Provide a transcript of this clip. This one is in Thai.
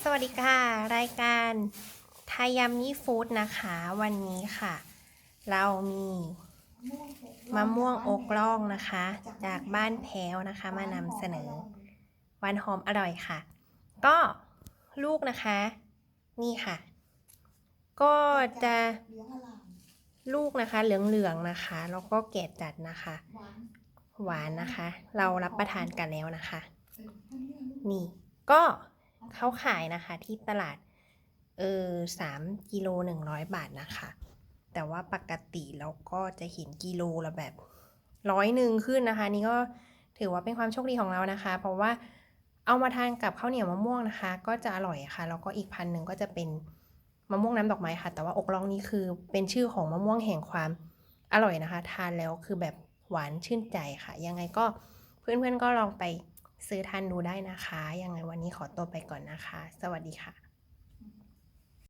สวัสดีค่ะ รายการไทยยัมมี่ฟู้ดนะคะ วันนี้ค่ะ เรามีมะม่วงอกล่องนะคะ จากบ้านแพ้วนะคะ มานำเสนอ วันหอมอร่อยค่ะ ก็ลูกนะคะ นี่ค่ะ ก็จะลูกนะคะ เหลืองๆนะคะ แล้วก็แก่จัดนะคะ หวานนะคะ เรารับประทานกันแล้วนะคะ นี่ก็ เขาขายนะคะที่ตลาดเออสามกิโลหนึ่งร้อยบาทนะคะ แต่ว่าปกติเราก็จะเห็นกิโลละแบบร้อยหนึ่งขึ้นนะคะ นี่ก็ถือว่าเป็นความโชคดีของเรานะคะ เพราะว่าเอามาทานกับข้าวเหนียวมะม่วงนะคะ ก็จะอร่อยค่ะแล้วก็อีกพันหนึ่งก็จะเป็นมะม่วงน้ำดอกไม้ค่ะ แต่ว่าอกล่องนี้คือเป็นชื่อของมะม่วงแห่งความอร่อยนะคะ ทานแล้วคือแบบหวานชื่นใจค่ะ ยังไงก็เพื่อนๆก็ลองไป ซื้อทานดูได้นะคะ ยังไงวันนี้ขอตัวไปก่อนนะคะ สวัสดีค่ะ